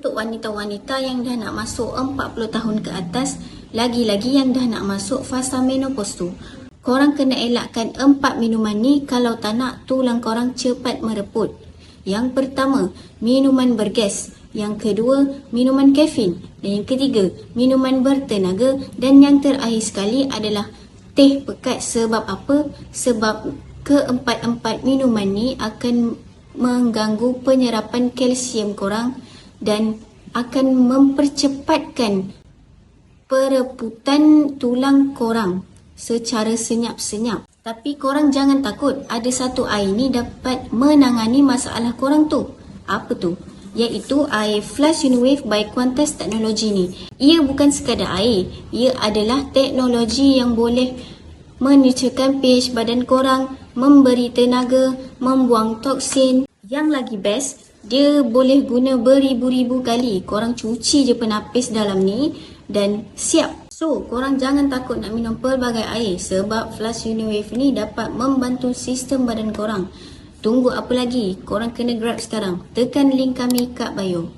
Untuk wanita-wanita yang dah nak masuk 40 tahun ke atas, lagi-lagi yang dah nak masuk fasa menopause tu, korang kena elakkan empat minuman ni kalau tak nak tulang korang cepat mereput. Yang pertama, minuman bergas. Yang kedua, minuman kafein. Dan yang ketiga, minuman bertenaga. Dan yang terakhir sekali adalah teh pekat. Sebab apa? Sebab keempat-empat minuman ni akan mengganggu penyerapan kalsium korang dan akan mempercepatkan pereputan tulang korang secara senyap-senyap. Tapi korang jangan takut, ada satu air ni dapat menangani masalah korang tu. Apa tu? Iaitu air Flash Unwave by Qantas Technology ni. Ia bukan sekadar air, ia adalah teknologi yang boleh menyesuaikan pH badan korang, memberi tenaga, membuang toksin. Yang lagi best, dia boleh guna beribu-ribu kali. Korang cuci je penapis dalam ni dan siap. So, korang jangan takut nak minum pelbagai air sebab Flash Uniwave ni dapat membantu sistem badan korang. Tunggu apa lagi? Korang kena grab sekarang. Tekan link kami kat bio.